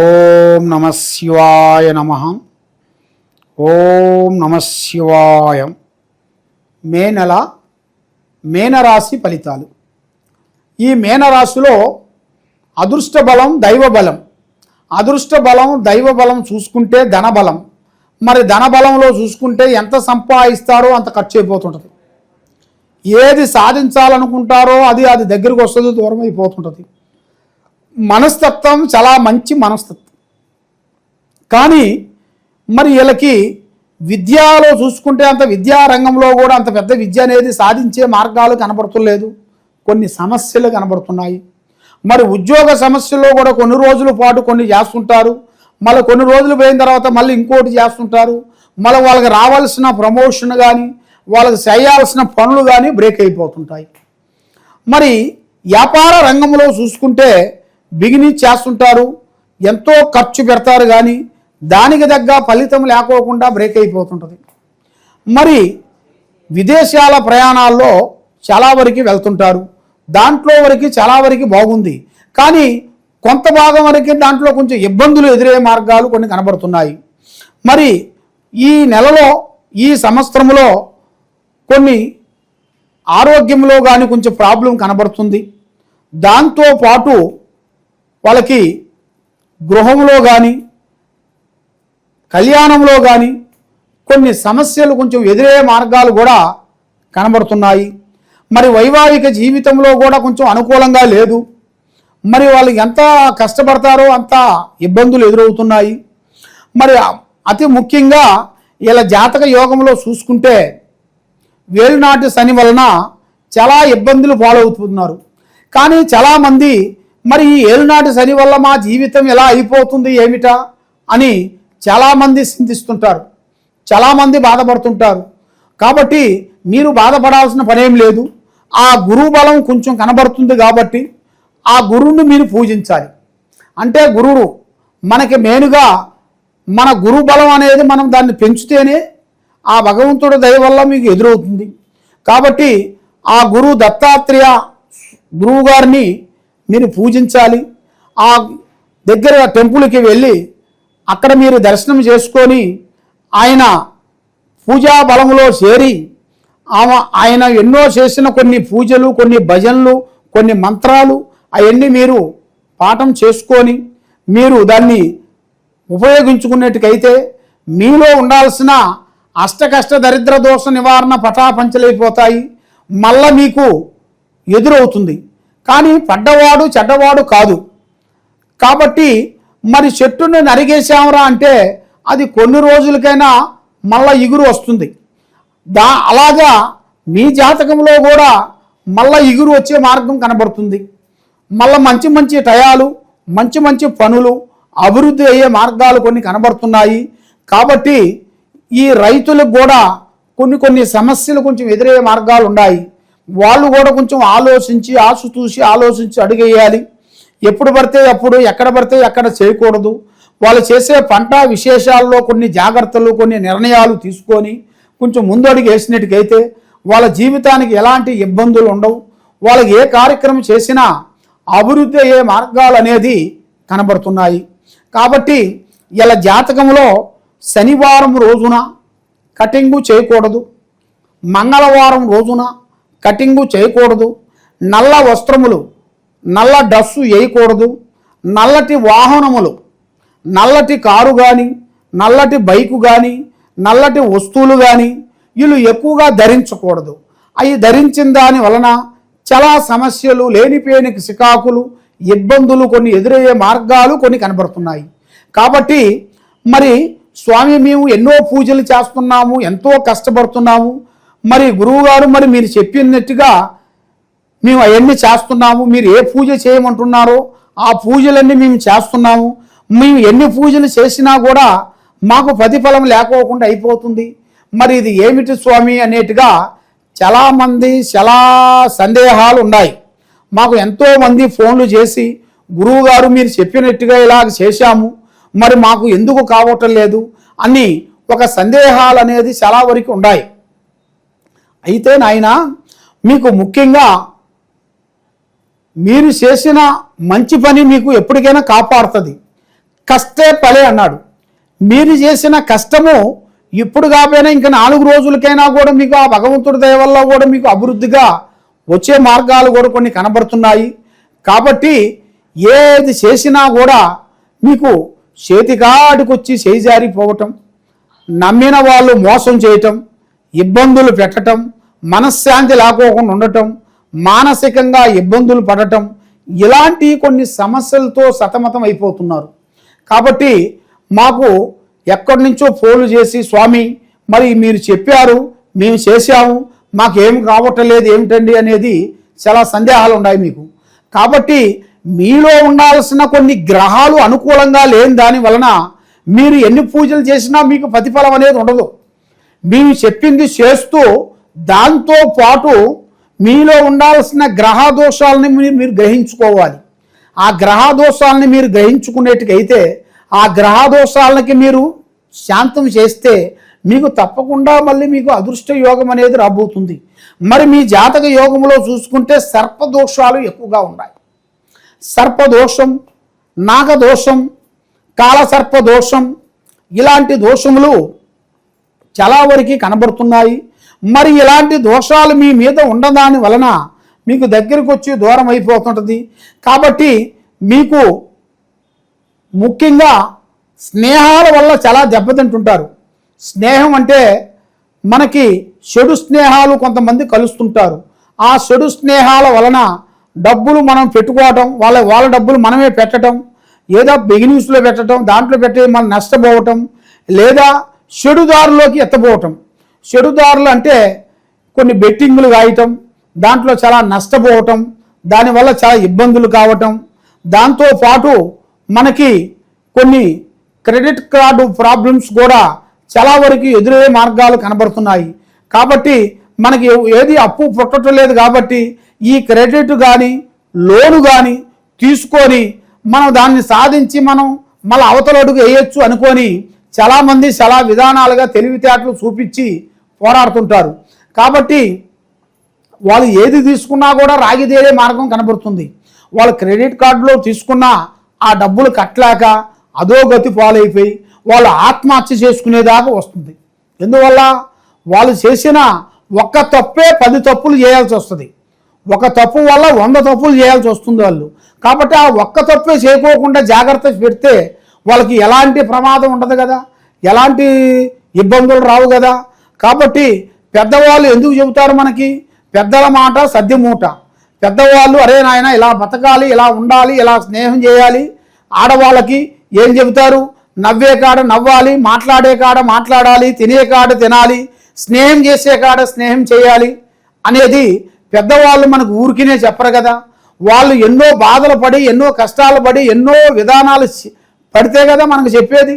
ఓం నమ శివాయ నమ. ఓం నమ శివాయ. మే నెల మేనరాశి ఫలితాలు. ఈ మేనరాశిలో అదృష్ట బలం దైవ బలం. అదృష్ట బలం దైవ బలం చూసుకుంటే ధన బలం. మరి ధన బలంలో చూసుకుంటే ఎంత సంపాదిస్తారో అంత ఖర్చు అయిపోతుంటుంది. ఏది సాధించాలనుకుంటారో అది అది దగ్గరికి వస్తుంది దూరం అయిపోతుంటుంది మనస్తత్వం చాలా మంచి మనస్తత్వం. కానీ మరి వీళ్ళకి విద్యలో చూసుకుంటే అంత విద్యారంగంలో కూడా అంత పెద్ద విద్య అనేది సాధించే మార్గాలు కనబడుతులేదు. కొన్ని సమస్యలు కనబడుతున్నాయి. మరి ఉద్యోగ సమస్యల్లో కూడా కొన్ని రోజుల పాటు కొన్ని చేస్తుంటారు. మళ్ళీ కొన్ని రోజులు పోయిన తర్వాత మళ్ళీ ఇంకోటి చేస్తుంటారు. మళ్ళీ వాళ్ళకి రావాల్సిన ప్రమోషన్ కానీ వాళ్ళకి చేయాల్సిన పనులు కానీ బ్రేక్ అయిపోతుంటాయి. మరి వ్యాపార రంగంలో చూసుకుంటే బిగిని చేస్తుంటారు ఎంతో ఖర్చు పెడతారు కానీ దానికి తగ్గ ఫలితం లేకోకుండా బ్రేక్ అయిపోతుంటుంది. మరి విదేశాల ప్రయాణాల్లో చాలా వరకు వెళ్తుంటారు. దాంట్లో వరకు చాలా వరకు బాగుంది. కానీ కొంత భాగం వరకు దాంట్లో కొంచెం ఇబ్బందులు ఎదురయ్యే మార్గాలు కొన్ని కనబడుతున్నాయి. మరి ఈ నెలలో ఈ సంవత్సరంలో కొన్ని ఆరోగ్యంలో కానీ కొంచెం ప్రాబ్లం కనబడుతుంది. దాంతో పాటు వాళ్ళకి గృహంలో కానీ కళ్యాణంలో కానీ కొన్ని సమస్యలు కొంచెం ఎదురయ్యే మార్గాలు కూడా కనబడుతున్నాయి. మరి వైవాహిక జీవితంలో కూడా కొంచెం అనుకూలంగా లేదు. మరి వాళ్ళు ఎంత కష్టపడతారో అంత ఇబ్బందులు ఎదురవుతున్నాయి. మరి అతి ముఖ్యంగా ఇలా జాతక యోగంలో చూసుకుంటే వేలునాటి శని వలన చాలా ఇబ్బందులు పాలవుతున్నారు. కానీ చాలామంది మరి ఈ ఏలునాటి శని వల్ల మా జీవితం ఎలా అయిపోతుంది ఏమిటా అని చాలామంది చింతిస్తుంటారు. చాలామంది బాధపడుతుంటారు. కాబట్టి మీరు బాధపడాల్సిన పనేం లేదు. ఆ గురువు బలం కొంచెం కనబడుతుంది కాబట్టి ఆ గురువును మీరు పూజించాలి. అంటే గురువు మనకి మెయిన్గా మన గురు బలం అనేది మనం దాన్ని పెంచితేనే ఆ భగవంతుడి దయ వల్ల మీకు ఎదురవుతుంది. కాబట్టి ఆ గురువు దత్తాత్రేయ గురువు గారిని మీరు పూజించాలి. ఆ దగ్గర టెంపుల్కి వెళ్ళి అక్కడ మీరు దర్శనం చేసుకొని ఆయన పూజా బలంలో చేరి ఆమె ఆయన ఎన్నో చేసిన కొన్ని పూజలు కొన్ని భజనలు కొన్ని మంత్రాలు అవన్నీ మీరు పాఠం చేసుకొని మీరు దాన్ని ఉపయోగించుకున్నట్టుకైతే మీలో ఉండాల్సిన అష్టకష్ట దరిద్ర దోష నివారణ పటాపంచలైపోతాయి. మళ్ళా మీకు ఎదురవుతుంది. కానీ పడ్డవాడు చెడ్డవాడు కాదు. కాబట్టి మరి చెట్టును నరిగేసామరా అంటే అది కొన్ని రోజులకైనా మళ్ళా ఇగురు వస్తుంది. దా అలాగా మీ జాతకంలో కూడా మళ్ళా ఇగురు వచ్చే మార్గం కనబడుతుంది. మళ్ళా మంచి మంచి టయాలు మంచి మంచి పనులు అభివృద్ధి అయ్యే మార్గాలు కొన్ని కనబడుతున్నాయి. కాబట్టి ఈ రైతులకు కూడా కొన్ని కొన్ని సమస్యలు కొంచెం ఎదురయ్యే మార్గాలు ఉన్నాయి. వాళ్ళు కూడా కొంచెం ఆలోచించి ఆసు చూసి ఆలోచించి అడుగేయాలి. ఎప్పుడు పడితే అప్పుడు ఎక్కడ పడితే ఎక్కడ చేయకూడదు. వాళ్ళు చేసే పంట విశేషాల్లో కొన్ని జాగ్రత్తలు కొన్ని నిర్ణయాలు తీసుకొని కొంచెం ముందడుగు వేసినట్టుకైతే వాళ్ళ జీవితానికి ఎలాంటి ఇబ్బందులు ఉండవు. వాళ్ళకి ఏ కార్యక్రమం చేసినా అభివృద్ధి అయ్యే మార్గాలు అనేది కనబడుతున్నాయి. కాబట్టి ఇలా జాతకంలో శనివారం రోజున కటింగు చేయకూడదు. మంగళవారం రోజున కటింగు చేయకూడదు నల్ల వస్త్రములు నల్ల డస్సు వేయకూడదు నల్లటి వాహనములు నల్లటి కారు కానీ నల్లటి బైకు కానీ నల్లటి వస్తువులు కానీ వీళ్ళు ఎక్కువగా ధరించకూడదు. అవి ధరించిన దాని వలన చాలా సమస్యలు లేనిపోయినకి సికాకులు ఇబ్బందులు కొన్ని ఎదురయ్యే మార్గాలు కొన్ని కనబడుతున్నాయి. కాబట్టి మరి స్వామి మేము ఎన్నో పూజలు చేస్తున్నాము ఎంతో కష్టపడుతున్నాము మరి గురువుగారు మరి మీరు చెప్పినట్టుగా మేము అవన్నీ చేస్తున్నాము మీరు ఏ పూజ చేయమంటున్నారో ఆ పూజలన్నీ మేము చేస్తున్నాము. మేము ఎన్ని పూజలు చేసినా కూడా మాకు ప్రతిఫలం లేకోకుండా అయిపోతుంది. మరి ఇది ఏమిటి స్వామి అనేట్టుగా చాలామంది చాలా సందేహాలు ఉన్నాయి. మాకు ఎంతోమంది ఫోన్లు చేసి గురువుగారు మీరు చెప్పినట్టుగా ఇలాగ చేశాము మరి మాకు ఎందుకు కావటం లేదు? అని ఒక సందేహాలు అనేది చాలా వరకు ఉన్నాయి. అయితే నాయన మీకు ముఖ్యంగా మీరు చేసిన మంచి పని మీకు ఎప్పటికైనా కాపాడుతుంది. కష్టే పలే అన్నాడు. మీరు చేసిన కష్టము ఇప్పుడు కాపోయినా ఇంకా నాలుగు రోజులకైనా కూడా మీకు ఆ భగవంతుడి దయ వల్ల కూడా మీకు అభివృద్ధిగా వచ్చే మార్గాలు కూడా కొన్ని కనబడుతున్నాయి. కాబట్టి ఏది చేసినా కూడా మీకు చేతికాడికొచ్చి చేజారిపోవటం నమ్మిన వాళ్ళు మోసం చేయటం ఇబ్బందులు పెట్టటం మనశ్శాంతి లేకోకుండా ఉండటం మానసికంగా ఇబ్బందులు పడటం ఇలాంటి కొన్ని సమస్యలతో సతమతం అయిపోతున్నారు. కాబట్టి మాకు ఎక్కడి నుంచో ఫోన్లు చేసి స్వామి మరి మీరు చెప్పారు మేము చేశాము మాకేం కావట్లేదు ఏమిటండి? అనేది చాలా సందేహాలు ఉన్నాయి మీకు. కాబట్టి మీలో ఉండాల్సిన కొన్ని గ్రహాలు అనుకూలంగా లేని దాని వలన మీరు ఎన్ని పూజలు చేసినా మీకు ప్రతిఫలం అనేది ఉండదు. మేము చెప్పింది చేస్తూ దాంతో పాటు మీలో ఉండాల్సిన గ్రహ దోషాలని మీరు మీరు గ్రహించుకోవాలి. ఆ గ్రహదోషాలని మీరు గ్రహించుకునేట్టుకైతే ఆ గ్రహ దోషాలకి మీరు శాంతం చేస్తే మీకు తప్పకుండా మళ్ళీ మీకు అదృష్ట యోగం అనేది రాబోతుంది. మరి మీ జాతక యోగంలో చూసుకుంటే సర్పదోషాలు ఎక్కువగా ఉన్నాయి. సర్పదోషం నాగదోషం కాలసర్పదోషం ఇలాంటి దోషములు చాలా వరకు కనబడుతున్నాయి. మరి ఇలాంటి దోషాలు మీ మీద ఉండదాని వలన మీకు దగ్గరికి వచ్చి దూరం అయిపోతుంటుంది. కాబట్టి మీకు ముఖ్యంగా స్నేహాల వల్ల చాలా దెబ్బతింటుంటారు. స్నేహం అంటే మనకి చెడు స్నేహాలు కొంతమంది కలుస్తుంటారు. ఆ చెడు స్నేహాల వలన డబ్బులు మనం పెట్టుకోవటం వాళ్ళ వాళ్ళ డబ్బులు మనమే పెట్టడం ఏదో బిగినింగ్స్లో పెట్టడం దాంట్లో పెట్టి మనం నష్టపోవటం లేదా చెడుదారులోకి ఎత్తపోవటం చెడుదారులు అంటే కొన్ని బెట్టింగులు కాయటం దాంట్లో చాలా నష్టపోవటం దానివల్ల చాలా ఇబ్బందులు కావటం. దాంతో పాటు మనకి కొన్ని క్రెడిట్ కార్డు ప్రాబ్లమ్స్ కూడా చాలా వరకు ఎదురయ్యే మార్గాలు కనబడుతున్నాయి. కాబట్టి మనకి ఏది అప్పు పుట్టడం లేదు కాబట్టి ఈ క్రెడిట్ కానీ లోను కానీ తీసుకొని మనం దాన్ని సాధించి మనం మళ్ళీ అవతల అడుగు వేయచ్చు అనుకొని చాలామంది చాలా విధానాలుగా తెలివితేటలు చూపించి పోరాడుతుంటారు. కాబట్టి వాళ్ళు ఏది తీసుకున్నా కూడా రాగిదేరే మార్గం కనబడుతుంది. వాళ్ళు క్రెడిట్ కార్డులో తీసుకున్న ఆ డబ్బులు కట్టలేక అధోగతి పాలైపోయి వాళ్ళు ఆత్మహత్య చేసుకునేదాకా వస్తుంది. ఎందువల్ల? వాళ్ళు చేసిన ఒక్క తప్పే పది తప్పులు చేయాల్సి వస్తుంది. ఒక తప్పు వల్ల వంద తప్పులు చేయాల్సి వస్తుంది వాళ్ళు. కాబట్టి ఆ ఒక్క తప్పే చేయకోకుండా జాగ్రత్త పెడితే వాళ్ళకి ఎలాంటి ప్రమాదం ఉండదు కదా. ఎలాంటి ఇబ్బందులు రావు కదా. కాబట్టి పెద్దవాళ్ళు ఎందుకు చెబుతారు మనకి? పెద్దల మాట సద్యమూట పెద్దవాళ్ళు అరే నాయన ఇలా బతకాలి ఇలా ఉండాలి ఇలా స్నేహం చేయాలి. ఆడవాళ్ళకి ఏం చెబుతారు? నవ్వే కాడ నవ్వాలి మాట్లాడే కాడ మాట్లాడాలి తినే కాడ తినాలి స్నేహం చేసే కాడ స్నేహం చేయాలి అనేది పెద్దవాళ్ళు మనకు ఊరికినే చెప్పరు కదా. వాళ్ళు ఎన్నో బాధలు పడి ఎన్నో కష్టాలు పడి ఎన్నో విధానాలు పడితే కదా మనకు చెప్పేది?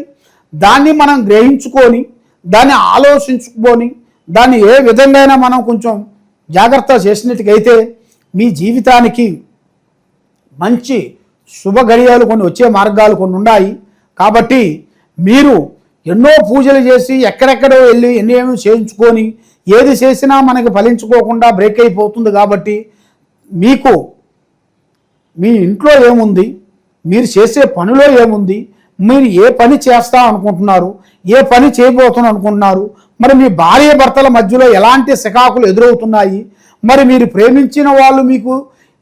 దాన్ని మనం గ్రహించుకొని దాన్ని ఆలోచించుకొని దాన్ని ఏ విధంగా మనం కొంచెం జాగ్రత్త చేసినట్టుకైతే మీ జీవితానికి మంచి శుభ గడియాలు కొన్ని వచ్చే మార్గాలు కొన్ని ఉన్నాయి. కాబట్టి మీరు ఎన్నో పూజలు చేసి ఎక్కడెక్కడో వెళ్ళి ఎన్నేమో చేయించుకొని ఏది చేసినా మనకి ఫలించుకోకుండా బ్రేక్ అయిపోతుంది కాబట్టి మీకు మీ ఇంట్లో ఏముంది? మీరు చేసే పనిలో ఏముంది? మీరు ఏ పని చేస్తా అనుకుంటున్నారు? ఏ పని చేయబోతున్నా అనుకుంటున్నారు? మరి మీ భార్య భర్తల మధ్యలో ఎలాంటి శకాకులు ఎదురవుతున్నాయి? మరి మీరు ప్రేమించిన వాళ్ళు మీకు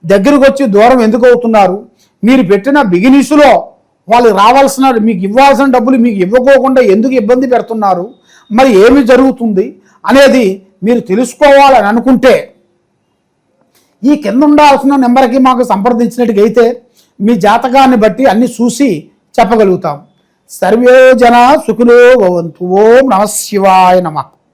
దగ్గరకు వచ్చి దూరం ఎందుకు అవుతున్నారు? మీరు పెట్టిన బిగినిస్లో వాళ్ళు రావాల్సిన మీకు ఇవ్వాల్సిన డబ్బులు మీకు ఇవ్వకోకుండా ఎందుకు ఇబ్బంది పెడుతున్నారు? మరి ఏమి జరుగుతుంది? అనేది మీరు తెలుసుకోవాలని అనుకుంటే ఈ కింద ఉండాల్సిన నెంబర్కి మాకు సంప్రదించినట్టుగైతే మీ జాతకాన్ని బట్టి అన్ని చూసి చెప్పగలుగుతాం. సర్వే జన సుఖులో భవంతు. ఓం నమ శివాయ నమః.